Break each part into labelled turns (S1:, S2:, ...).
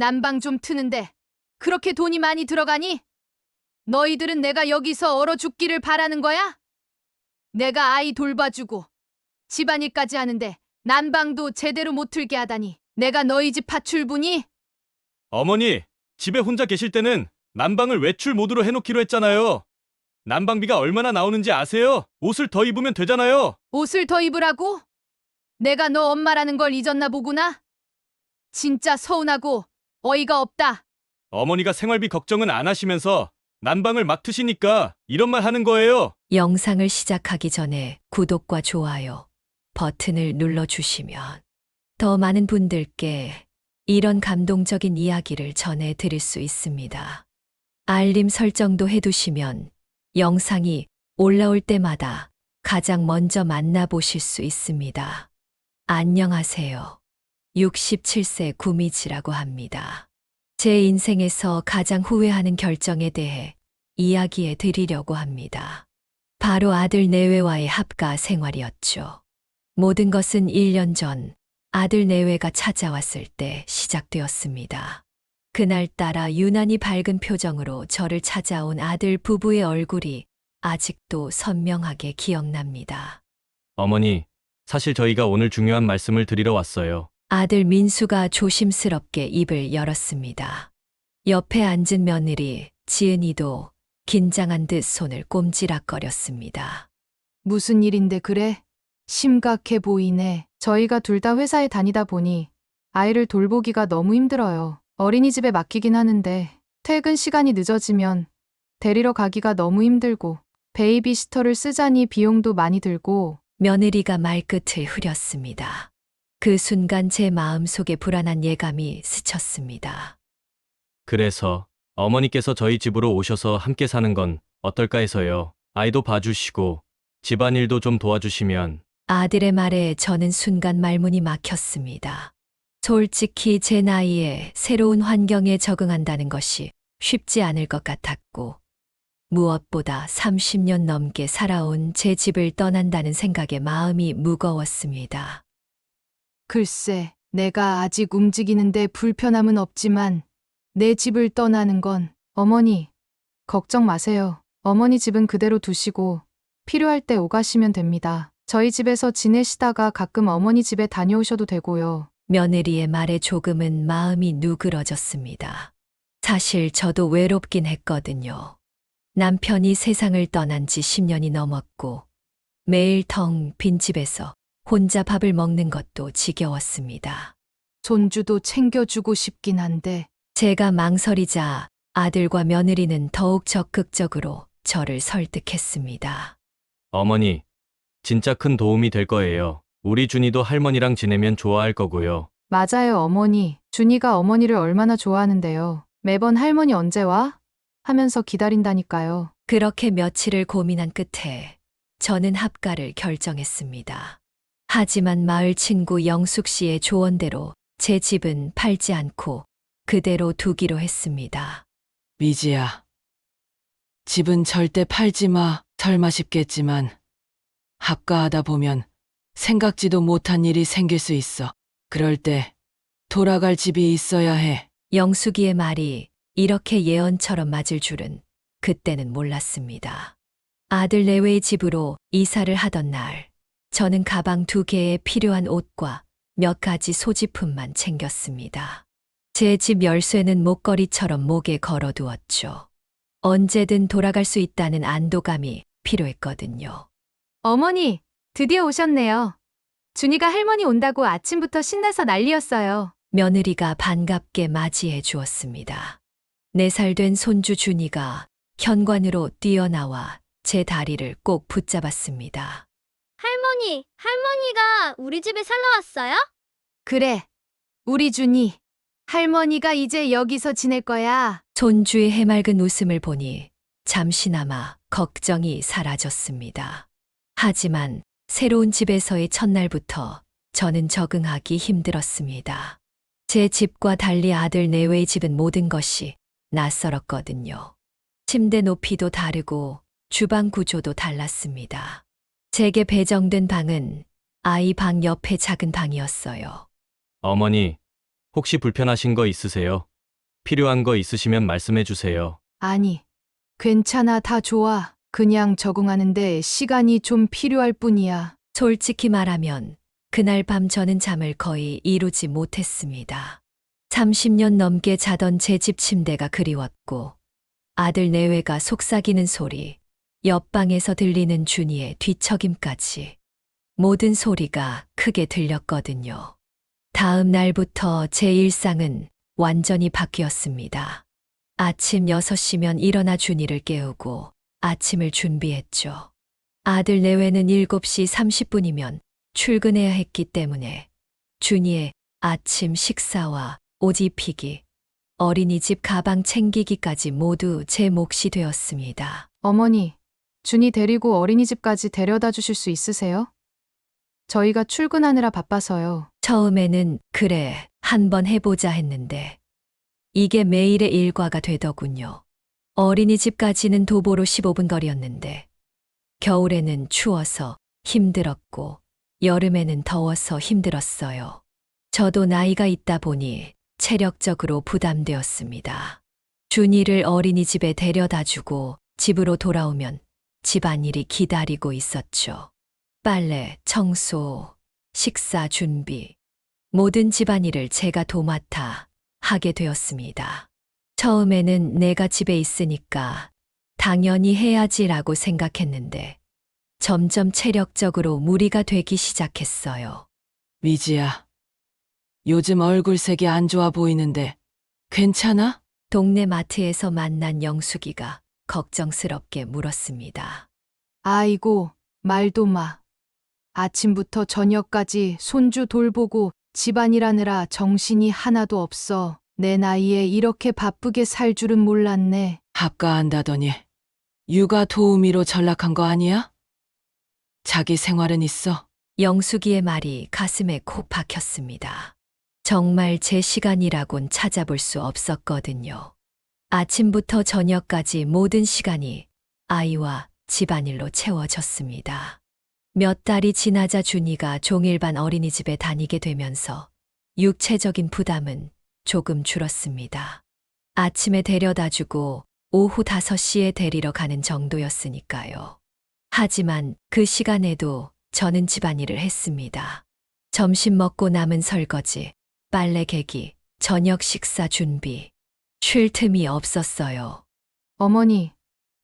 S1: 난방 좀 트는데 그렇게 돈이 많이 들어가니? 너희들은 내가 여기서 얼어 죽기를 바라는 거야? 내가 아이 돌봐주고 집안일까지 하는데 난방도 제대로 못 틀게 하다니 내가 너희 집 파출부니?
S2: 어머니, 집에 혼자 계실 때는 난방을 외출 모드로 해놓기로 했잖아요. 난방비가 얼마나 나오는지 아세요? 옷을 더 입으면 되잖아요.
S1: 옷을 더 입으라고? 내가 너 엄마라는 걸 잊었나 보구나? 진짜 서운하고 어이가 없다.
S2: 어머니가 생활비 걱정은 안 하시면서 난방을 막 트시니까 이런 말 하는 거예요.
S3: 영상을 시작하기 전에 구독과 좋아요 버튼을 눌러주시면 더 많은 분들께 이런 감동적인 이야기를 전해 드릴 수 있습니다. 알림 설정도 해두시면 영상이 올라올 때마다 가장 먼저 만나보실 수 있습니다. 안녕하세요. 67세 구미지라고 합니다. 제 인생에서 가장 후회하는 결정에 대해 이야기해 드리려고 합니다. 바로 아들 내외와의 합가 생활이었죠. 모든 것은 1년 전 아들 내외가 찾아왔을 때 시작되었습니다. 그날따라 유난히 밝은 표정으로 저를 찾아온 아들 부부의 얼굴이 아직도 선명하게 기억납니다.
S2: 어머니, 사실 저희가 오늘 중요한 말씀을 드리러 왔어요.
S3: 아들 민수가 조심스럽게 입을 열었습니다. 옆에 앉은 며느리 지은이도 긴장한 듯 손을 꼼지락거렸습니다.
S1: 무슨 일인데 그래? 심각해 보이네. 저희가 둘 다 회사에 다니다 보니 아이를 돌보기가 너무 힘들어요. 어린이집에 맡기긴 하는데 퇴근 시간이 늦어지면 데리러 가기가 너무 힘들고 베이비시터를 쓰자니 비용도 많이 들고
S3: 며느리가 말끝을 흐렸습니다. 그 순간 제 마음속에 불안한 예감이 스쳤습니다.
S2: 그래서 어머니께서 저희 집으로 오셔서 함께 사는 건 어떨까 해서요. 아이도 봐주시고 집안일도 좀 도와주시면
S3: 아들의 말에 저는 순간 말문이 막혔습니다. 솔직히 제 나이에 새로운 환경에 적응한다는 것이 쉽지 않을 것 같았고, 무엇보다 30년 넘게 살아온 제 집을 떠난다는 생각에 마음이 무거웠습니다.
S1: 글쎄, 내가 아직 움직이는데 불편함은 없지만 내 집을 떠나는 건 어머니, 걱정 마세요. 어머니 집은 그대로 두시고 필요할 때 오가시면 됩니다. 저희 집에서 지내시다가 가끔 어머니 집에 다녀오셔도 되고요.
S3: 며느리의 말에 조금은 마음이 누그러졌습니다. 사실 저도 외롭긴 했거든요. 남편이 세상을 떠난 지 10년이 넘었고, 매일 텅 빈 집에서 혼자 밥을 먹는 것도 지겨웠습니다.
S1: 손주도 챙겨주고 싶긴 한데
S3: 제가 망설이자 아들과 며느리는 더욱 적극적으로 저를 설득했습니다.
S2: 어머니, 진짜 큰 도움이 될 거예요. 우리 준이도 할머니랑 지내면 좋아할 거고요.
S1: 맞아요, 어머니. 준이가 어머니를 얼마나 좋아하는데요. 매번 할머니 언제 와? 하면서 기다린다니까요.
S3: 그렇게 며칠을 고민한 끝에 저는 합가를 결정했습니다. 하지만 마을 친구 영숙 씨의 조언대로 제 집은 팔지 않고 그대로 두기로 했습니다.
S4: 미지야. 집은 절대 팔지 마. 설마 싶겠지만 합가하다 보면 생각지도 못한 일이 생길 수 있어. 그럴 때 돌아갈 집이 있어야 해.
S3: 영숙이의 말이 이렇게 예언처럼 맞을 줄은 그때는 몰랐습니다. 아들 내외의 집으로 이사를 하던 날, 저는 가방 두 개에 필요한 옷과 몇 가지 소지품만 챙겼습니다. 제 집 열쇠는 목걸이처럼 목에 걸어두었죠. 언제든 돌아갈 수 있다는 안도감이 필요했거든요.
S1: 어머니, 드디어 오셨네요. 준이가 할머니 온다고 아침부터 신나서 난리였어요.
S3: 며느리가 반갑게 맞이해 주었습니다. 네 살 된 손주 준이가 현관으로 뛰어나와 제 다리를 꼭 붙잡았습니다.
S5: 할머니, 할머니가 우리 집에 살러 왔어요?
S1: 그래, 우리 준이. 할머니가 이제 여기서 지낼 거야.
S3: 손주의 해맑은 웃음을 보니 잠시나마 걱정이 사라졌습니다. 하지만 새로운 집에서의 첫날부터 저는 적응하기 힘들었습니다. 제 집과 달리 아들 내외의 집은 모든 것이 낯설었거든요. 침대 높이도 다르고 주방 구조도 달랐습니다. 제게 배정된 방은 아이 방 옆에 작은 방이었어요.
S2: 어머니, 혹시 불편하신 거 있으세요? 필요한 거 있으시면 말씀해 주세요.
S1: 아니, 괜찮아, 다 좋아. 그냥 적응하는데 시간이 좀 필요할 뿐이야.
S3: 솔직히 말하면 그날 밤 저는 잠을 거의 이루지 못했습니다. 30년 넘게 자던 제 집 침대가 그리웠고 아들 내외가 속삭이는 소리, 옆방에서 들리는 준이의 뒤척임까지 모든 소리가 크게 들렸거든요. 다음 날부터 제 일상은 완전히 바뀌었습니다. 아침 6시면 일어나 준이를 깨우고 아침을 준비했죠. 아들 내외는 7시 30분이면 출근해야 했기 때문에 준이의 아침 식사와 옷 입히기, 어린이집 가방 챙기기까지 모두 제 몫이 되었습니다.
S1: 어머니, 준이 데리고 어린이집까지 데려다 주실 수 있으세요? 저희가 출근하느라 바빠서요.
S3: 처음에는 그래, 한번 해보자 했는데 이게 매일의 일과가 되더군요. 어린이집까지는 도보로 15분 거리였는데 겨울에는 추워서 힘들었고 여름에는 더워서 힘들었어요. 저도 나이가 있다 보니 체력적으로 부담되었습니다. 준이를 어린이집에 데려다 주고 집으로 돌아오면 집안일이 기다리고 있었죠. 빨래, 청소, 식사 준비, 모든 집안일을 제가 도맡아 하게 되었습니다. 처음에는 내가 집에 있으니까 당연히 해야지라고 생각했는데 점점 체력적으로 무리가 되기 시작했어요.
S4: 미지야. 요즘 얼굴색이 안 좋아 보이는데 괜찮아?
S3: 동네 마트에서 만난 영숙이가 걱정스럽게 물었습니다.
S1: 아이고, 말도 마. 아침부터 저녁까지 손주 돌보고 집안일 하느라 정신이 하나도 없어. 내 나이에 이렇게 바쁘게 살 줄은 몰랐네.
S4: 합가한다더니 육아 도우미로 전락한 거 아니야? 자기 생활은 있어?
S3: 영숙이의 말이 가슴에 콕 박혔습니다. 정말 제 시간이라곤 찾아볼 수 없었거든요. 아침부터 저녁까지 모든 시간이 아이와 집안일로 채워졌습니다. 몇 달이 지나자 준이가 종일반 어린이집에 다니게 되면서 육체적인 부담은 조금 줄었습니다. 아침에 데려다 주고 오후 5시에 데리러 가는 정도였으니까요. 하지만 그 시간에도 저는 집안일을 했습니다. 점심 먹고 남은 설거지, 빨래 개기, 저녁 식사 준비. 쉴 틈이 없었어요.
S1: 어머니,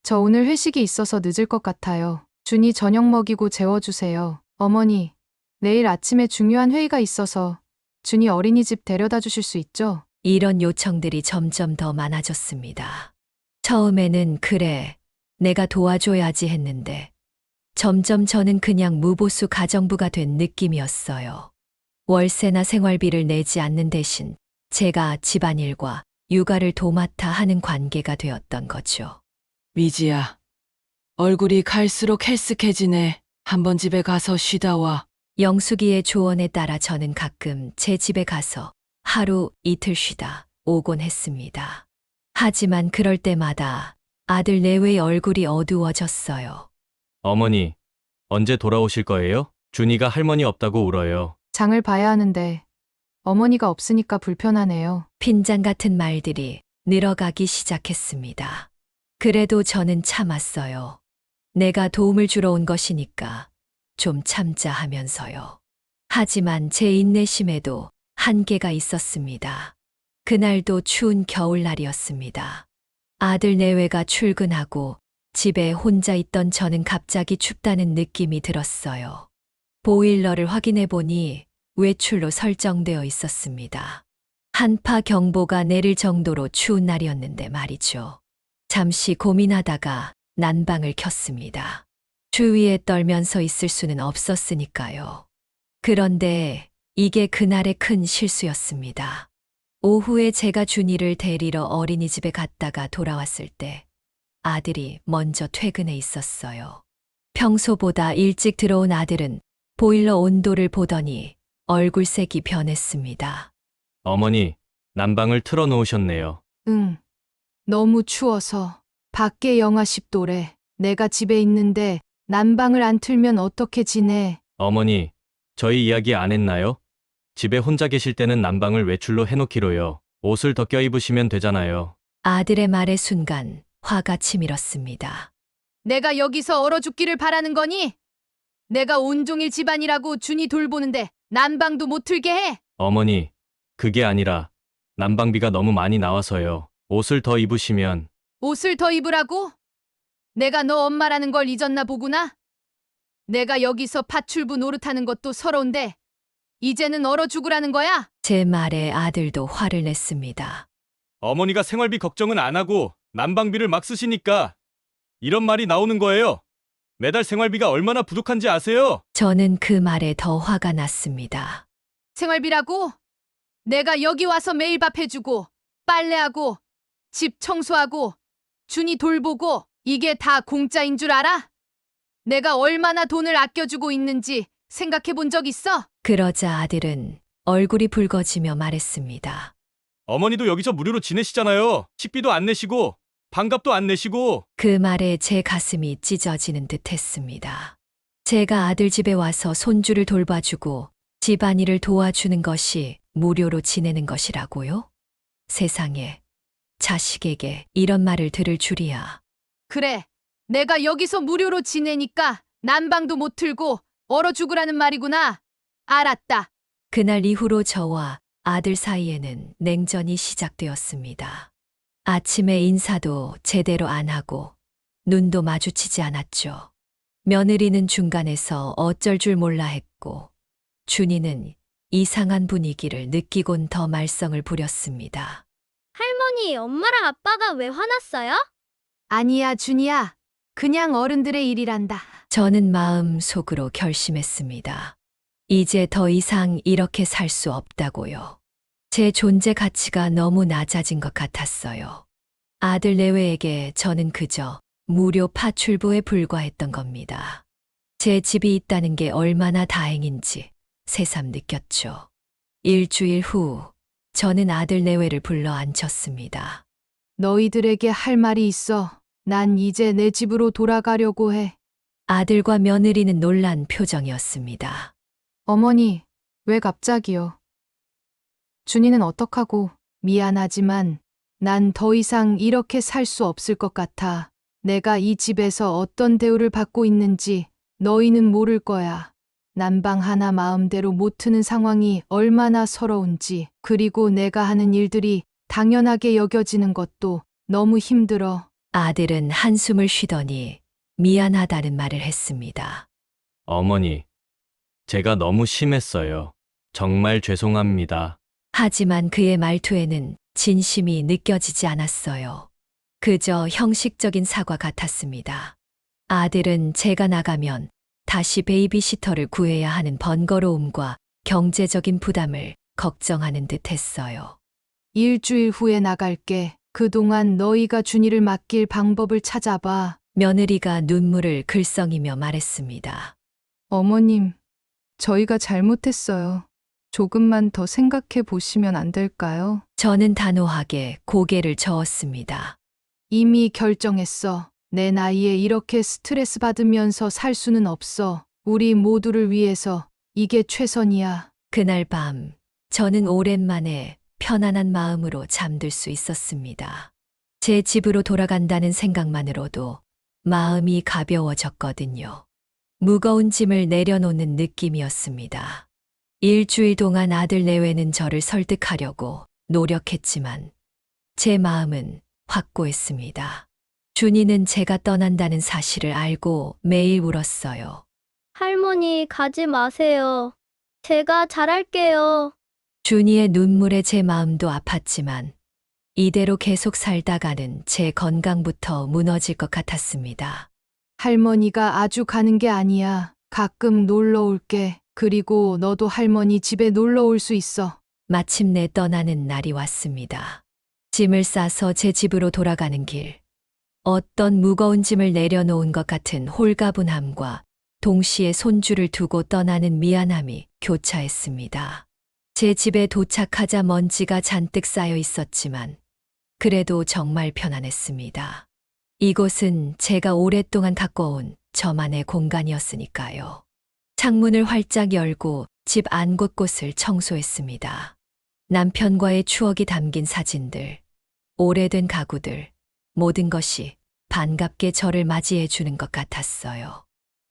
S1: 저 오늘 회식이 있어서 늦을 것 같아요. 준이 저녁 먹이고 재워주세요. 어머니, 내일 아침에 중요한 회의가 있어서 준이 어린이집 데려다 주실 수 있죠?
S3: 이런 요청들이 점점 더 많아졌습니다. 처음에는 그래, 내가 도와줘야지 했는데 점점 저는 그냥 무보수 가정부가 된 느낌이었어요. 월세나 생활비를 내지 않는 대신 제가 집안일과 육아를 도맡아 하는 관계가 되었던 거죠.
S4: 미지야. 얼굴이 갈수록 헬쓱해지네. 한번 집에 가서 쉬다 와.
S3: 영숙이의 조언에 따라 저는 가끔 제 집에 가서 하루 이틀 쉬다 오곤 했습니다. 하지만 그럴 때마다 아들 내외의 얼굴이 어두워졌어요.
S2: 어머니, 언제 돌아오실 거예요? 준이가 할머니 없다고 울어요.
S1: 장을 봐야 하는데 어머니가 없으니까 불편하네요.
S3: 핀잔 같은 말들이 늘어가기 시작했습니다. 그래도 저는 참았어요. 내가 도움을 주러 온 것이니까 좀 참자 하면서요. 하지만 제 인내심에도 한계가 있었습니다. 그날도 추운 겨울날이었습니다. 아들 내외가 출근하고 집에 혼자 있던 저는 갑자기 춥다는 느낌이 들었어요. 보일러를 확인해 보니 외출로 설정되어 있었습니다. 한파 경보가 내릴 정도로 추운 날이었는데 말이죠. 잠시 고민하다가 난방을 켰습니다. 추위에 떨면서 있을 수는 없었으니까요. 그런데 이게 그날의 큰 실수였습니다. 오후에 제가 준이를 데리러 어린이집에 갔다가 돌아왔을 때 아들이 먼저 퇴근해 있었어요. 평소보다 일찍 들어온 아들은 보일러 온도를 보더니 얼굴색이 변했습니다.
S2: 어머니, 난방을 틀어 놓으셨네요.
S1: 응. 너무 추워서 밖에 영하 10도래. 내가 집에 있는데 난방을 안 틀면 어떻게 지내?
S2: 어머니, 저희 이야기 안 했나요? 집에 혼자 계실 때는 난방을 외출로 해놓기로요. 옷을 더 껴입으시면 되잖아요.
S3: 아들의 말의 순간 화가 치밀었습니다.
S1: 내가 여기서 얼어 죽기를 바라는 거니? 내가 온종일 집안이라고 준이 돌보는데 난방도 못 틀게 해?
S2: 어머니, 그게 아니라 난방비가 너무 많이 나와서요. 옷을 더 입으시면
S1: 옷을 더 입으라고? 내가 너 엄마라는 걸 잊었나 보구나? 내가 여기서 파출부 노릇하는 것도 서러운데 이제는 얼어 죽으라는 거야?
S3: 제 말에 아들도 화를 냈습니다.
S2: 어머니가 생활비 걱정은 안 하고 난방비를 막 쓰시니까 이런 말이 나오는 거예요. 매달 생활비가 얼마나 부족한지 아세요?
S3: 저는 그 말에 더 화가 났습니다.
S1: 생활비라고? 내가 여기 와서 매일 밥 해주고 빨래하고 집 청소하고 준이 돌보고 이게 다 공짜인 줄 알아? 내가 얼마나 돈을 아껴주고 있는지 생각해 본 적 있어?
S3: 그러자 아들은 얼굴이 붉어지며 말했습니다.
S2: 어머니도 여기서 무료로 지내시잖아요. 식비도 안 내시고 반값도 안 내시고
S3: 그 말에 제 가슴이 찢어지는 듯 했습니다. 제가 아들 집에 와서 손주를 돌봐주고 집안일을 도와주는 것이 무료로 지내는 것이라고요? 세상에 자식에게 이런 말을 들을 줄이야.
S1: 그래. 내가 여기서 무료로 지내니까 난방도 못 틀고 얼어 죽으라는 말이구나. 알았다.
S3: 그날 이후로 저와 아들 사이에는 냉전이 시작되었습니다. 아침에 인사도 제대로 안 하고 눈도 마주치지 않았죠. 며느리는 중간에서 어쩔 줄 몰라 했고 준이는 이상한 분위기를 느끼곤 더 말썽을 부렸습니다.
S5: 할머니, 엄마랑 아빠가 왜 화났어요?
S1: 아니야, 준이야. 그냥 어른들의 일이란다.
S3: 저는 마음 속으로 결심했습니다. 이제 더 이상 이렇게 살 수 없다고요. 제 존재 가치가 너무 낮아진 것 같았어요. 아들 내외에게 저는 그저 무료 파출부에 불과했던 겁니다. 제 집이 있다는 게 얼마나 다행인지 새삼 느꼈죠. 일주일 후 저는 아들 내외를 불러 앉혔습니다.
S1: 너희들에게 할 말이 있어. 난 이제 내 집으로 돌아가려고 해.
S3: 아들과 며느리는 놀란 표정이었습니다.
S1: 어머니, 왜 갑자기요? 준이는 어떡하고 미안하지만 난 더 이상 이렇게 살 수 없을 것 같아. 내가 이 집에서 어떤 대우를 받고 있는지 너희는 모를 거야. 난방 하나 마음대로 못 트는 상황이 얼마나 서러운지, 그리고 내가 하는 일들이 당연하게 여겨지는 것도 너무 힘들어.
S3: 아들은 한숨을 쉬더니 미안하다는 말을 했습니다.
S2: 어머니, 제가 너무 심했어요. 정말 죄송합니다.
S3: 하지만 그의 말투에는 진심이 느껴지지 않았어요. 그저 형식적인 사과 같았습니다. 아들은 제가 나가면 다시 베이비시터를 구해야 하는 번거로움과 경제적인 부담을 걱정하는 듯 했어요.
S1: 일주일 후에 나갈게. 그동안 너희가 준이를 맡길 방법을 찾아봐.
S3: 며느리가 눈물을 글썽이며 말했습니다.
S1: 어머님, 저희가 잘못했어요. 조금만 더 생각해 보시면 안 될까요?
S3: 저는 단호하게 고개를 저었습니다.
S1: 이미 결정했어. 내 나이에 이렇게 스트레스 받으면서 살 수는 없어. 우리 모두를 위해서 이게 최선이야.
S3: 그날 밤, 저는 오랜만에 편안한 마음으로 잠들 수 있었습니다. 제 집으로 돌아간다는 생각만으로도 마음이 가벼워졌거든요. 무거운 짐을 내려놓는 느낌이었습니다. 일주일 동안 아들 내외는 저를 설득하려고 노력했지만 제 마음은 확고했습니다. 준이는 제가 떠난다는 사실을 알고 매일 울었어요.
S5: 할머니, 가지 마세요. 제가 잘할게요.
S3: 준이의 눈물에 제 마음도 아팠지만 이대로 계속 살다가는 제 건강부터 무너질 것 같았습니다.
S1: 할머니가 아주 가는 게 아니야. 가끔 놀러 올게. 그리고 너도 할머니 집에 놀러 올 수 있어.
S3: 마침내 떠나는 날이 왔습니다. 짐을 싸서 제 집으로 돌아가는 길. 어떤 무거운 짐을 내려놓은 것 같은 홀가분함과 동시에 손주를 두고 떠나는 미안함이 교차했습니다. 제 집에 도착하자 먼지가 잔뜩 쌓여 있었지만 그래도 정말 편안했습니다. 이곳은 제가 오랫동안 가꿔온 저만의 공간이었으니까요. 창문을 활짝 열고 집 안 곳곳을 청소했습니다. 남편과의 추억이 담긴 사진들, 오래된 가구들, 모든 것이 반갑게 저를 맞이해 주는 것 같았어요.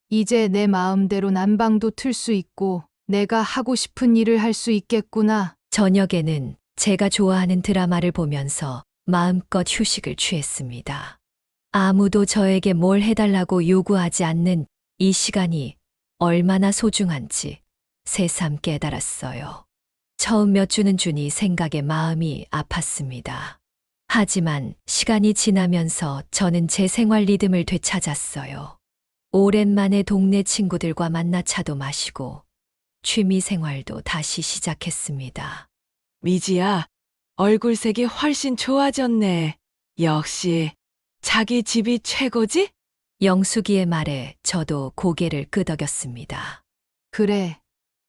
S1: 이제 내 마음대로 난방도 틀 수 있고 내가 하고 싶은 일을 할 수 있겠구나.
S3: 저녁에는 제가 좋아하는 드라마를 보면서 마음껏 휴식을 취했습니다. 아무도 저에게 뭘 해달라고 요구하지 않는 이 시간이 얼마나 소중한지 새삼 깨달았어요. 처음 몇 주는 주니 생각에 마음이 아팠습니다. 하지만 시간이 지나면서 저는 제 생활 리듬을 되찾았어요. 오랜만에 동네 친구들과 만나 차도 마시고 취미 생활도 다시 시작했습니다.
S4: 미지야, 얼굴색이 훨씬 좋아졌네. 역시 자기 집이 최고지?
S3: 영숙이의 말에 저도 고개를 끄덕였습니다.
S1: 그래.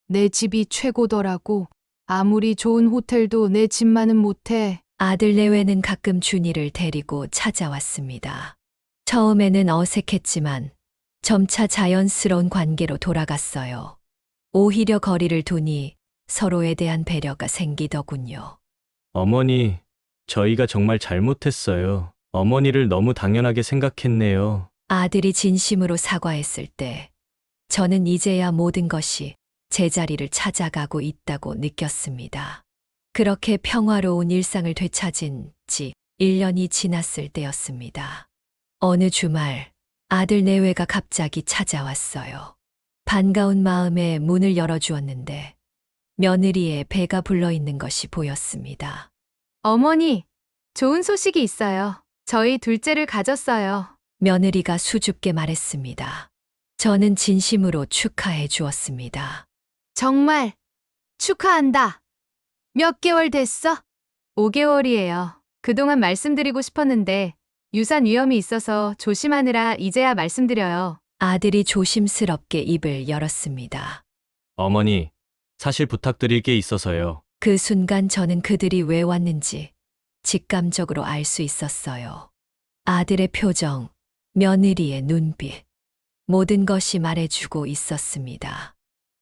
S1: 내 집이 최고더라고. 아무리 좋은 호텔도 내 집만은 못해.
S3: 아들 내외는 가끔 준이를 데리고 찾아왔습니다. 처음에는 어색했지만 점차 자연스러운 관계로 돌아갔어요. 오히려 거리를 두니 서로에 대한 배려가 생기더군요.
S2: 어머니, 저희가 정말 잘못했어요. 어머니를 너무 당연하게 생각했네요.
S3: 아들이 진심으로 사과했을 때 저는 이제야 모든 것이 제자리를 찾아가고 있다고 느꼈습니다. 그렇게 평화로운 일상을 되찾은 지 1년이 지났을 때였습니다. 어느 주말 아들 내외가 갑자기 찾아왔어요. 반가운 마음에 문을 열어주었는데 며느리의 배가 불러 있는 것이 보였습니다.
S1: 어머니, 좋은 소식이 있어요. 저희 둘째를 가졌어요.
S3: 며느리가 수줍게 말했습니다. 저는 진심으로 축하해 주었습니다.
S1: 정말 축하한다. 몇 개월 됐어? 5개월이에요. 그동안 말씀드리고 싶었는데 유산 위험이 있어서 조심하느라 이제야 말씀드려요.
S3: 아들이 조심스럽게 입을 열었습니다.
S2: 어머니, 사실 부탁드릴 게 있어서요.
S3: 그 순간 저는 그들이 왜 왔는지 직감적으로 알 수 있었어요. 아들의 표정, 며느리의 눈빛, 모든 것이 말해주고 있었습니다.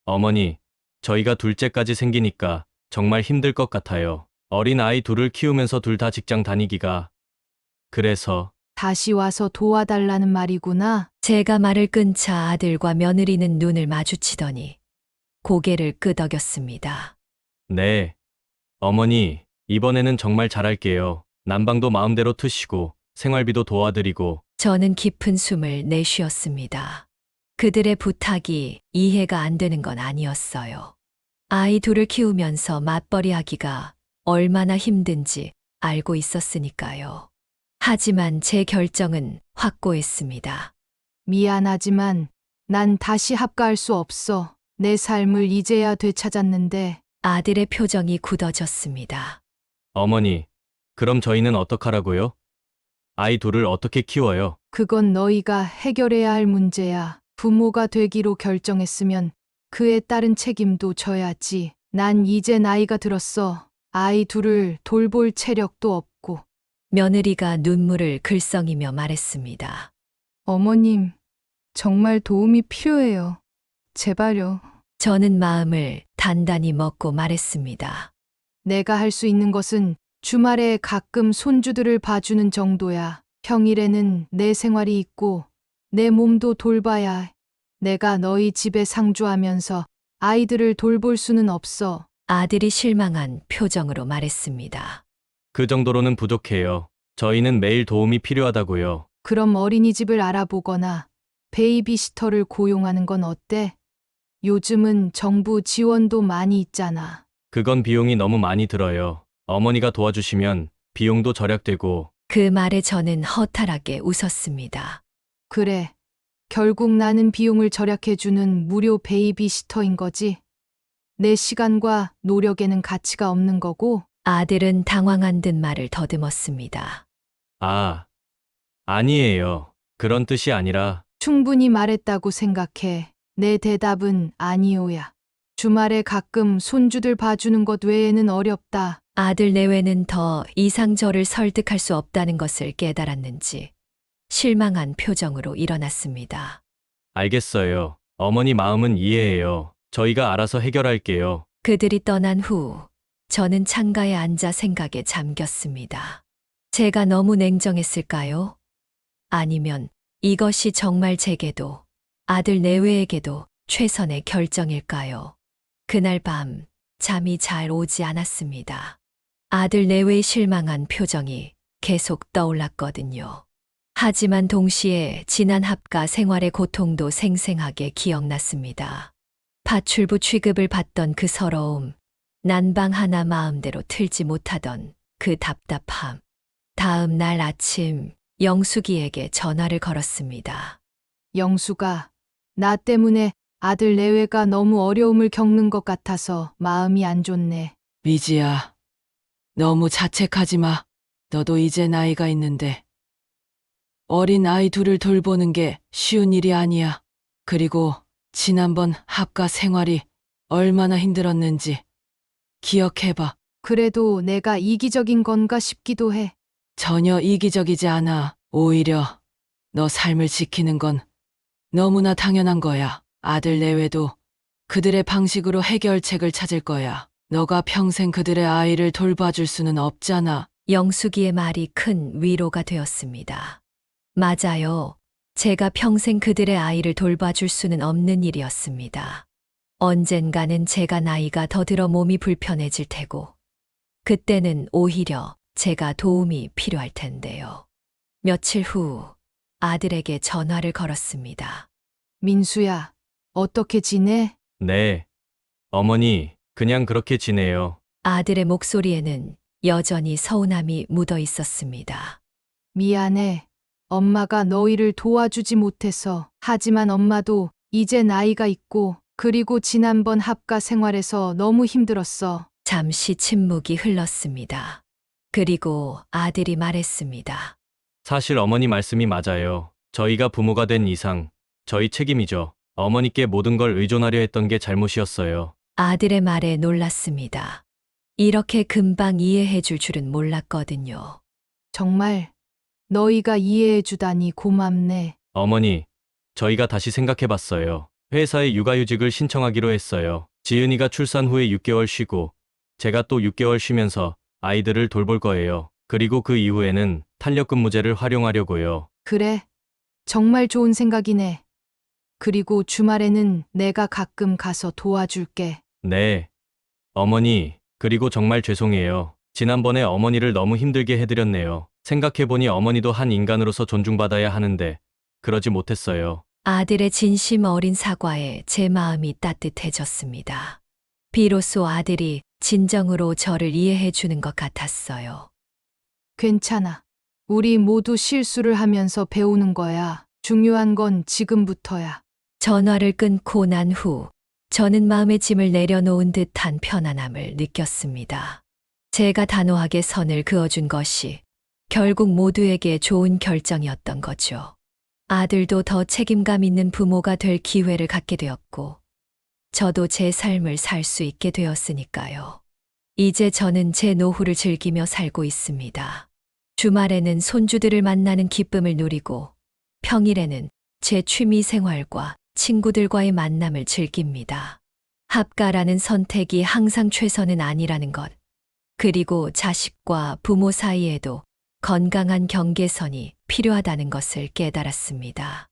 S2: 어머니, 저희가 둘째까지 생기니까 정말 힘들 것 같아요. 어린 아이 둘을 키우면서 둘 다 직장 다니기가. 그래서,
S1: 다시 와서 도와달라는 말이구나.
S3: 제가 말을 끊자 아들과 며느리는 눈을 마주치더니 고개를 끄덕였습니다.
S2: 네. 어머니, 이번에는 정말 잘할게요. 난방도 마음대로 트시고, 생활비도 도와드리고,
S3: 저는 깊은 숨을 내쉬었습니다. 그들의 부탁이 이해가 안 되는 건 아니었어요. 아이 둘을 키우면서 맞벌이 하기가 얼마나 힘든지 알고 있었으니까요. 하지만 제 결정은 확고했습니다.
S1: 미안하지만 난 다시 합가할 수 없어. 내 삶을 이제야 되찾았는데
S3: 아들의 표정이 굳어졌습니다.
S2: 어머니, 그럼 저희는 어떡하라고요? 아이 둘을 어떻게 키워요?
S1: 그건 너희가 해결해야 할 문제야. 부모가 되기로 결정했으면 그에 따른 책임도 져야지. 난 이제 나이가 들었어. 아이 둘을 돌볼 체력도 없고.
S3: 며느리가 눈물을 글썽이며 말했습니다.
S1: 어머님, 정말 도움이 필요해요. 제발요.
S3: 저는 마음을 단단히 먹고 말했습니다.
S1: 내가 할 수 있는 것은 주말에 가끔 손주들을 봐주는 정도야. 평일에는 내 생활이 있고 내 몸도 돌봐야 해. 내가 너희 집에 상주하면서 아이들을 돌볼 수는 없어.
S3: 아들이 실망한 표정으로 말했습니다.
S2: 그 정도로는 부족해요. 저희는 매일 도움이 필요하다고요.
S1: 그럼 어린이집을 알아보거나 베이비시터를 고용하는 건 어때? 요즘은 정부 지원도 많이 있잖아.
S2: 그건 비용이 너무 많이 들어요. 어머니가 도와주시면 비용도 절약되고,
S3: 그 말에 저는 허탈하게 웃었습니다.
S1: 그래. 결국 나는 비용을 절약해주는 무료 베이비시터인 거지. 내 시간과 노력에는 가치가 없는 거고,
S3: 아들은 당황한 듯 말을 더듬었습니다.
S2: 아, 아니에요. 그런 뜻이 아니라,
S1: 충분히 말했다고 생각해. 내 대답은 아니오야. 주말에 가끔 손주들 봐주는 것 외에는 어렵다.
S3: 아들 내외는 더 이상 저를 설득할 수 없다는 것을 깨달았는지 실망한 표정으로 일어났습니다.
S2: 알겠어요. 어머니 마음은 이해해요. 저희가 알아서 해결할게요.
S3: 그들이 떠난 후 저는 창가에 앉아 생각에 잠겼습니다. 제가 너무 냉정했을까요? 아니면 이것이 정말 제게도 아들 내외에게도 최선의 결정일까요? 그날 밤 잠이 잘 오지 않았습니다. 아들 내외의 실망한 표정이 계속 떠올랐거든요. 하지만 동시에 지난 합가 생활의 고통도 생생하게 기억났습니다. 파출부 취급을 받던 그 서러움, 난방 하나 마음대로 틀지 못하던 그 답답함. 다음 날 아침 영숙이에게 전화를 걸었습니다.
S1: 영수가 나 때문에 아들 내외가 너무 어려움을 겪는 것 같아서 마음이 안 좋네.
S4: 미지야, 너무 자책하지 마. 너도 이제 나이가 있는데. 어린 아이 둘을 돌보는 게 쉬운 일이 아니야. 그리고 지난번 합가 생활이 얼마나 힘들었는지 기억해봐.
S1: 그래도 내가 이기적인 건가 싶기도 해.
S4: 전혀 이기적이지 않아. 오히려 너 삶을 지키는 건 너무나 당연한 거야. 아들 내외도 그들의 방식으로 해결책을 찾을 거야. 너가 평생 그들의 아이를 돌봐줄 수는 없잖아.
S3: 영숙이의 말이 큰 위로가 되었습니다. 맞아요. 제가 평생 그들의 아이를 돌봐줄 수는 없는 일이었습니다. 언젠가는 제가 나이가 더 들어 몸이 불편해질 테고, 그때는 오히려 제가 도움이 필요할 텐데요. 며칠 후 아들에게 전화를 걸었습니다.
S1: 민수야, 어떻게 지내?
S2: 네. 어머니, 그냥 그렇게 지내요.
S3: 아들의 목소리에는 여전히 서운함이 묻어 있었습니다.
S1: 미안해. 엄마가 너희를 도와주지 못해서. 하지만 엄마도 이제 나이가 있고, 그리고 지난번 합가 생활에서 너무 힘들었어.
S3: 잠시 침묵이 흘렀습니다. 그리고 아들이 말했습니다.
S2: 사실 어머니 말씀이 맞아요. 저희가 부모가 된 이상 저희 책임이죠. 어머니께 모든 걸 의존하려 했던 게 잘못이었어요.
S3: 아들의 말에 놀랐습니다. 이렇게 금방 이해해 줄 줄은 몰랐거든요.
S1: 정말 너희가 이해해 주다니 고맙네.
S2: 어머니, 저희가 다시 생각해 봤어요. 회사에 육아휴직을 신청하기로 했어요. 지은이가 출산 후에 6개월 쉬고 제가 또 6개월 쉬면서 아이들을 돌볼 거예요. 그리고 그 이후에는 탄력근무제를 활용하려고요.
S1: 그래. 정말 좋은 생각이네. 그리고 주말에는 내가 가끔 가서 도와줄게.
S2: 네. 어머니, 그리고 정말 죄송해요. 지난번에 어머니를 너무 힘들게 해드렸네요. 생각해보니 어머니도 한 인간으로서 존중받아야 하는데, 그러지 못했어요.
S3: 아들의 진심 어린 사과에 제 마음이 따뜻해졌습니다. 비로소 아들이 진정으로 저를 이해해 주는 것 같았어요.
S1: 괜찮아. 우리 모두 실수를 하면서 배우는 거야. 중요한 건 지금부터야.
S3: 전화를 끊고 난 후 저는 마음의 짐을 내려놓은 듯한 편안함을 느꼈습니다. 제가 단호하게 선을 그어준 것이 결국 모두에게 좋은 결정이었던 거죠. 아들도 더 책임감 있는 부모가 될 기회를 갖게 되었고, 저도 제 삶을 살 수 있게 되었으니까요. 이제 저는 제 노후를 즐기며 살고 있습니다. 주말에는 손주들을 만나는 기쁨을 누리고, 평일에는 제 취미 생활과 친구들과의 만남을 즐깁니다. 합가라는 선택이 항상 최선은 아니라는 것, 그리고 자식과 부모 사이에도 건강한 경계선이 필요하다는 것을 깨달았습니다.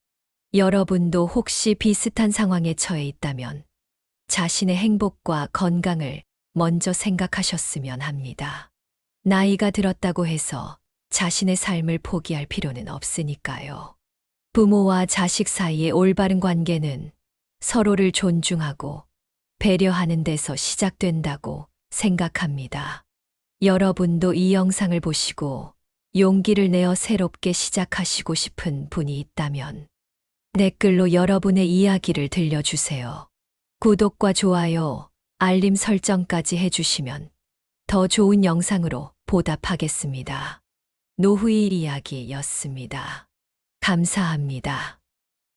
S3: 여러분도 혹시 비슷한 상황에 처해 있다면 자신의 행복과 건강을 먼저 생각하셨으면 합니다. 나이가 들었다고 해서 자신의 삶을 포기할 필요는 없으니까요. 부모와 자식 사이의 올바른 관계는 서로를 존중하고 배려하는 데서 시작된다고 생각합니다. 여러분도 이 영상을 보시고 용기를 내어 새롭게 시작하시고 싶은 분이 있다면 댓글로 여러분의 이야기를 들려주세요. 구독과 좋아요, 알림 설정까지 해주시면 더 좋은 영상으로 보답하겠습니다. 노후일 이야기였습니다. 감사합니다.